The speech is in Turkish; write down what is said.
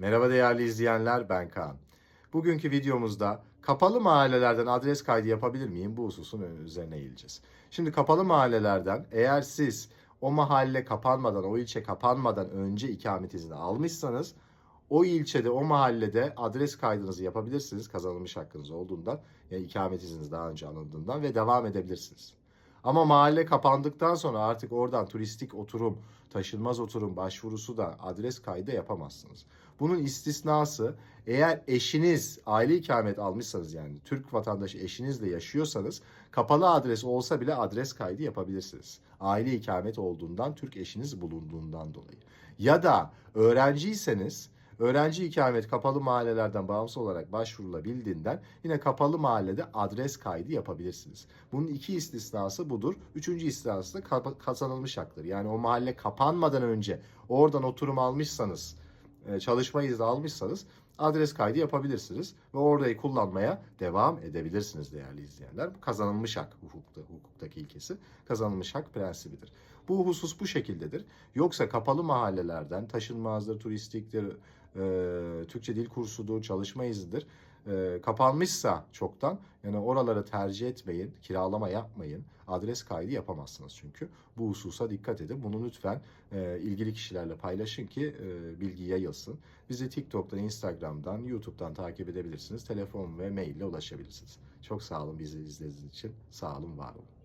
Merhaba değerli izleyenler ben Kaan. Bugünkü videomuzda kapalı mahallelerden adres kaydı yapabilir miyim? Bu hususun üzerine eğileceğiz. Şimdi kapalı mahallelerden eğer siz o mahalle kapanmadan, o ilçe kapanmadan önce ikamet izni almışsanız o ilçede, o mahallede adres kaydınızı yapabilirsiniz kazanılmış hakkınız olduğundan, yani ikamet izniniz daha önce alındığından ve devam edebilirsiniz. Ama mahalle kapandıktan sonra artık oradan turistik oturum, taşınmaz oturum başvurusu da adres kaydı yapamazsınız. Bunun istisnası eğer eşiniz aile ikamet almışsanız yani Türk vatandaşı eşinizle yaşıyorsanız kapalı adres olsa bile adres kaydı yapabilirsiniz. Aile ikamet olduğundan Türk eşiniz bulunduğundan dolayı. Ya da öğrenciyseniz Öğrenci ikamet kapalı mahallelerden bağımsız olarak başvurulabildiğinden yine kapalı mahallede adres kaydı yapabilirsiniz. Bunun iki istisnası budur. Üçüncü istisnası da kazanılmış haktır. Yani o mahalle kapanmadan önce oradan oturum almışsanız, e, çalışma izni almışsanız adres kaydı yapabilirsiniz ve orayı kullanmaya devam edebilirsiniz değerli izleyenler. Kazanılmış hak hukukta, hukuktaki ilkesi kazanılmış hak prensibidir. Bu husus bu şekildedir. Yoksa kapalı mahallelerden taşınmazdır, turistiktir, e, Türkçe dil kursudur, çalışma iznidir. E, kapanmışsa çoktan yani oraları tercih etmeyin, kiralama yapmayın. Adres kaydı yapamazsınız çünkü. Bu hususa dikkat edin. Bunu lütfen e, ilgili kişilerle paylaşın ki e, bilgi yayılsın. Bizi TikTok'tan, Instagram'dan, YouTube'dan takip edebilirsiniz. Telefon ve mail ile ulaşabilirsiniz. Çok sağ olun bizi izlediğiniz için. Sağ olun, var olun.